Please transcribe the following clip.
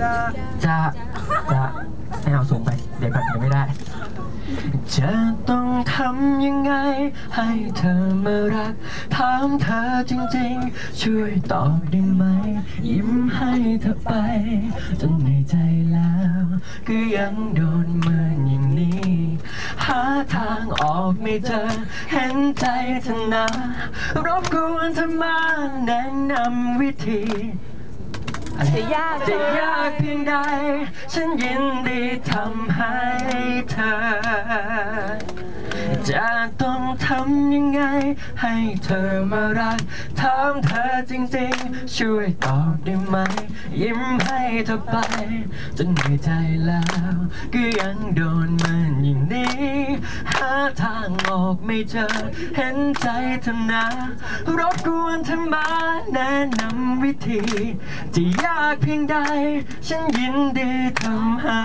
จะจะจะให้เอาสูงไป เดี๋ยวก่อนเดี๋ยวไม่ได้ จะต้องทำยังไง ให้เธอมารัก ถามเธอจริงๆ ช่วยตอบได้ไหม ยิ้มให้เธอไป จนในใจแล้ว ก็ยังโดนเมินอย่างนี้ หาทางออกไม่เจอ เห็นใจเธอนะรบกวนเธอมาแนะนำวิธี จะยากจะยากเพียงใด ฉันยินดีทำให้เธอ จะต้องทำยังไง ให้เธอมารักถามเธอจริงๆ ช่วยตอบได้ไหม ยิ้มให้เธอไป จนเหนื่อยใจแล้ว ก็ยังโดนมันอย่างนี้หา ทางออกไม่เจอ เห็นใจเธอนะ รบกวนเธอมาแนะนำวิธี จะยากเพียงใด ฉันยินดีทำ